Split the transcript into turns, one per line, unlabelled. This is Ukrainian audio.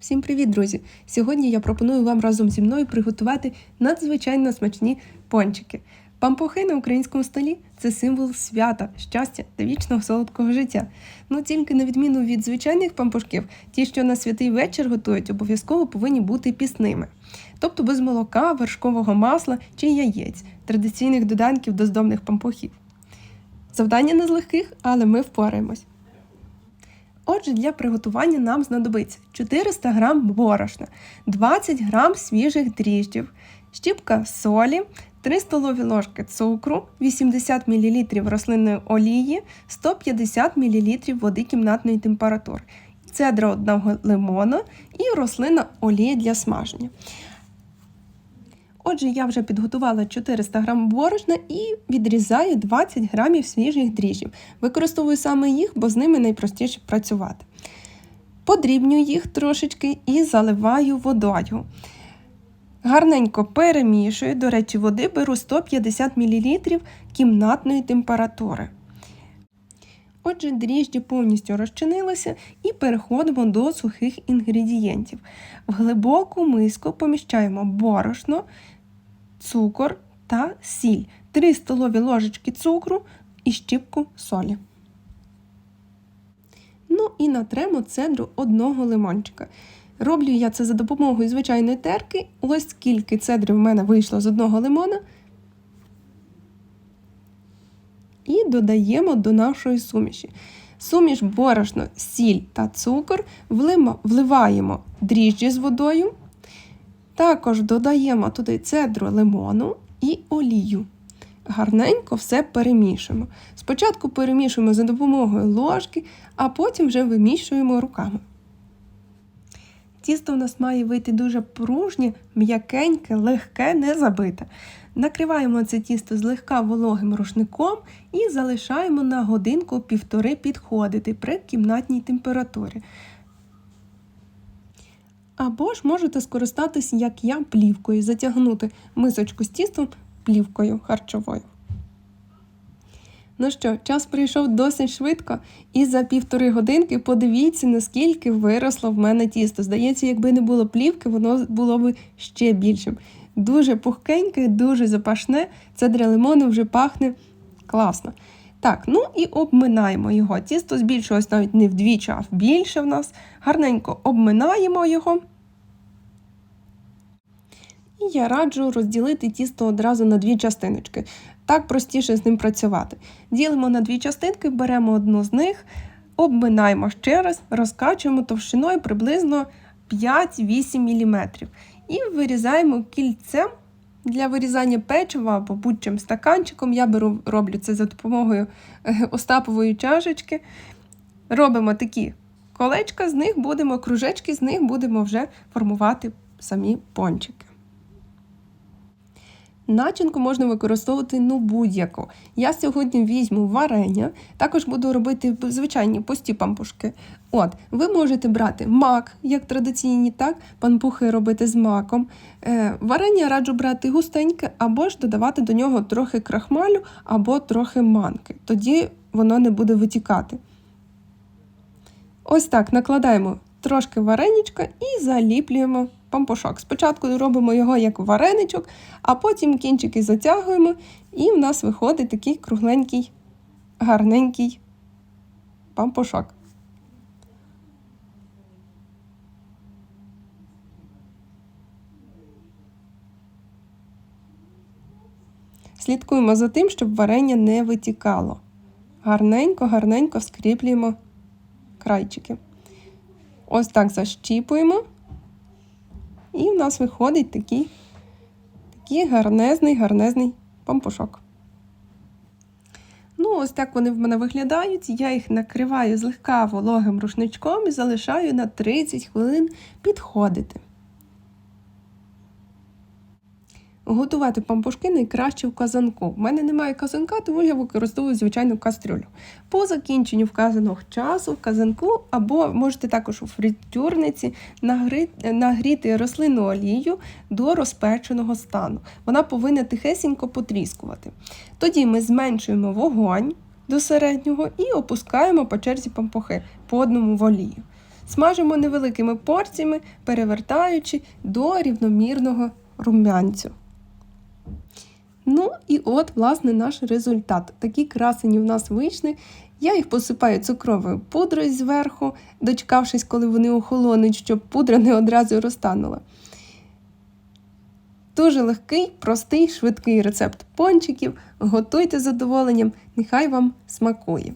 Всім привіт, друзі! Сьогодні я пропоную вам разом зі мною приготувати надзвичайно смачні пончики. Пампухи на українському столі це символ свята, щастя та вічного солодкого життя. Ну тільки на відміну від звичайних пампушків, ті, що на святий вечір готують, обов'язково повинні бути пісними, тобто без молока, вершкового масла чи яєць, традиційних доданків до здобних пампухів. Завдання не з легких, але ми впораємось. Отже, для приготування нам знадобиться 400 г борошна, 20 г свіжих дріжджів, щіпка солі, 3 столові ложки цукру, 80 мл рослинної олії, 150 мл води кімнатної температури, цедра одного лимона і рослинна олія для смаження. Отже, я вже підготувала 400 г борошна і відрізаю 20 грамів свіжих дріжджів. Використовую саме їх, бо з ними найпростіше працювати. Подрібнюю їх трошечки і заливаю водою. Гарненько перемішую, до речі, води беру 150 мл кімнатної температури. Отже, дріжджі повністю розчинилися і переходимо до сухих інгредієнтів. В глибоку миску поміщаємо борошно, цукор та сіль, 3 столові ложечки цукру і щіпку солі. Ну і натремо цедру одного лимончика. Роблю я це за допомогою звичайної терки. Ось скільки цедри в мене вийшло з одного лимона. І додаємо до нашої суміші. Суміш борошно, сіль та цукор вливаємо дріжджі з водою. Також додаємо туди цедру лимону і олію. Гарненько все перемішуємо. Спочатку перемішуємо за допомогою ложки, а потім вже вимішуємо руками. Тісто у нас має вийти дуже пружнє, м'якеньке, легке, не забите. Накриваємо це тісто злегка вологим рушником і залишаємо на годинку-півтори підходити при кімнатній температурі. Або ж можете скористатись, як я, плівкою, затягнути мисочку з тістом плівкою харчовою. Ну що, час прийшов досить швидко, і за півтори годинки подивіться, наскільки виросло в мене тісто. Здається, якби не було плівки, воно було б ще більшим. Дуже пухкеньке, дуже запашне. Цедра лимону вже пахне класно. Так, ну і обминаємо його. Тісто збільшилось навіть не вдвічі, а більше в нас. Гарненько обминаємо його. І я раджу розділити тісто одразу на дві частиночки. Так простіше з ним працювати. Ділимо на дві частинки, беремо одну з них, обминаємо ще раз, розкачуємо товщиною приблизно 5-8 мм. І вирізаємо кільцем для вирізання печива або будь-чим стаканчиком. Я беру, роблю це за допомогою е, остапової чашечки. Робимо такі колечка, з них будемо, кружечки, з них будемо вже формувати самі пончики. Начинку можна використовувати ну будь-яку. Я сьогодні візьму варення, також буду робити звичайні пусті пампушки. От, Ви можете брати мак, як традиційні, так, пампухи робити з маком. Е, Варення раджу брати густеньке, або ж додавати до нього трохи крахмалю, або трохи манки. Тоді воно не буде витікати. Ось так накладаємо трошки вареничка і заліплюємо пампушок. Спочатку робимо його як вареничок, а потім кінчики затягуємо, і в нас виходить такий кругленький, гарненький пампушок. Слідкуємо за тим, щоб варення не витікало. Гарненько, гарненько скріплюємо крайчики. Ось так защіпуємо. І в нас виходить такий такий гарнезний, гарнезний пампушок. Ну, ось так вони в мене виглядають. Я їх накриваю злегка вологим рушничком і залишаю на 30 хвилин підходити. Готувати пампушки найкраще в казанку. У мене немає казанка, тому я використовую звичайну кастрюлю. По закінченню вказаного часу в казанку, або можете також у фритюрниці нагріти рослинну олію до розпеченого стану. Вона повинна тихесенько потріскувати. Тоді ми зменшуємо вогонь до середнього і опускаємо по черзі пампухи по одному в олію. Смажимо невеликими порціями, перевертаючи до рівномірного рум'янцю. Ну і от, власне, наш результат. Такі красені в нас вийшли. Я їх посипаю цукровою пудрою зверху, дочекавшись, коли вони охолонуть, щоб пудра не одразу розтанула. Дуже легкий, простий, швидкий рецепт пончиків. Готуйте з задоволенням, нехай вам смакує.